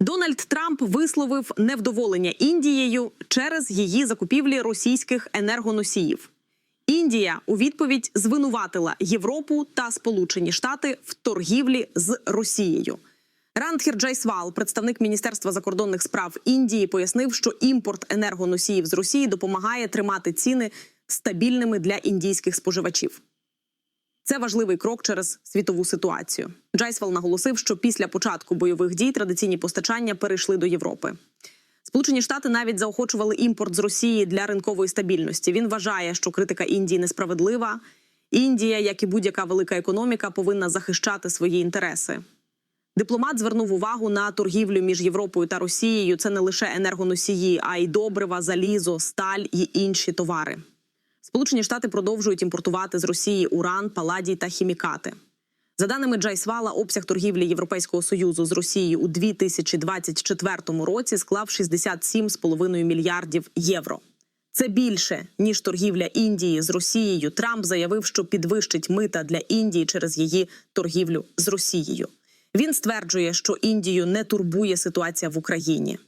Дональд Трамп висловив невдоволення Індією через її закупівлі російських енергоносіїв. Індія у відповідь звинуватила Європу та Сполучені Штати в торгівлі з Росією. Рандхір Джайсвал, представник Міністерства закордонних справ Індії, пояснив, що імпорт енергоносіїв з Росії допомагає тримати ціни стабільними для індійських споживачів. Це важливий крок через світову ситуацію. Джайсвал наголосив, що після початку бойових дій традиційні постачання перейшли до Європи. Сполучені Штати навіть заохочували імпорт з Росії для ринкової стабільності. Він вважає, що критика Індії несправедлива. Індія, як і будь-яка велика економіка, повинна захищати свої інтереси. Дипломат звернув увагу на торгівлю між Європою та Росією. Це не лише енергоносії, а й добрива, залізо, сталь і інші товари. Сполучені Штати продовжують імпортувати з Росії уран, паладій та хімікати. За даними Джайсвала, обсяг торгівлі Європейського союзу з Росією у 2024 році склав 67,5 мільярдів євро. Це більше ніж торгівля Індії з Росією. Трамп заявив, що підвищить мита для Індії через її торгівлю з Росією. Він стверджує, що Індію не турбує ситуація в Україні.